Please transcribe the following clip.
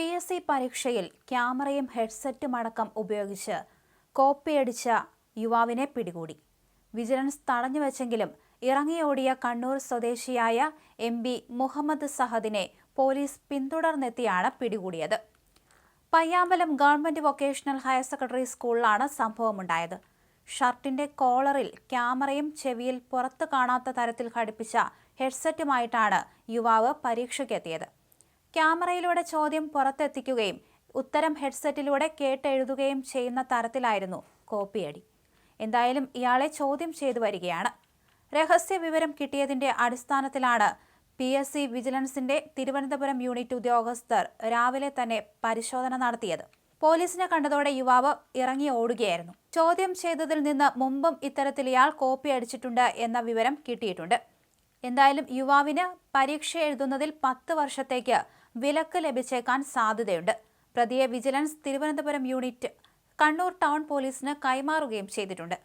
P S C പരീക്ഷയിൽ ക്യാമറയും ഹെഡ്സെറ്റും അടക്കം ഉപയോഗിച്ച് കോപ്പിയടിച്ച യുവാവിനെ പിടികൂടി. വിജിലൻസ് തടഞ്ഞുവെച്ചെങ്കിലും ഇറങ്ങിയോടിയ കണ്ണൂർ സ്വദേശിയായ എം ബി മുഹമ്മദ് സഹദിനെ പോലീസ് പിന്തുടർന്നെത്തിയാണ് പിടികൂടിയത്. Payyambalam government vocational higher secondary സ്കൂളിലാണ് സംഭവമുണ്ടായത്. ഷർട്ടിന്റെ കോളറിൽ ക്യാമറയും ചെവിയിൽ പുറത്തു കാണാത്ത തരത്തിൽ ഘടിപ്പിച്ച ഹെഡ്സെറ്റുമായിട്ടാണ് യുവാവ് പരീക്ഷയ്ക്കെത്തിയത്. ക്യാമറയിലൂടെ ചോദ്യം പുറത്തെത്തിക്കുകയും ഉത്തരം ഹെഡ്സെറ്റിലൂടെ കേട്ടെഴുതുകയും ചെയ്യുന്ന തരത്തിലായിരുന്നു കോപ്പിയടി. എന്തായാലും ഇയാളെ ചോദ്യം ചെയ്തു വരികയാണ്. രഹസ്യ വിവരം കിട്ടിയതിന്റെ അടിസ്ഥാനത്തിലാണ് പി എസ് സി വിജിലൻസിന്റെ തിരുവനന്തപുരം യൂണിറ്റ് ഉദ്യോഗസ്ഥർ രാവിലെ തന്നെ പരിശോധന നടത്തിയത്. പോലീസിനെ കണ്ടതോടെ യുവാവ് ഇറങ്ങി ഓടുകയായിരുന്നു. ചോദ്യം ചെയ്തതിൽ നിന്ന് മുമ്പും ഇത്തരത്തിൽ ഇയാൾ കോപ്പി അടിച്ചിട്ടുണ്ട് എന്ന വിവരം കിട്ടിയിട്ടുണ്ട്. എന്തായാലും യുവാവിന് പരീക്ഷ എഴുതുന്നതിൽ പത്ത് വർഷത്തേക്ക് വിലക്ക് ലഭിച്ചേക്കാൻ സാധ്യതയുണ്ട്. പ്രതിയെ vigilance Thiruvananthapuram unit Kannur town പോലീസിന് കൈമാറുകയും ചെയ്തിട്ടുണ്ട്.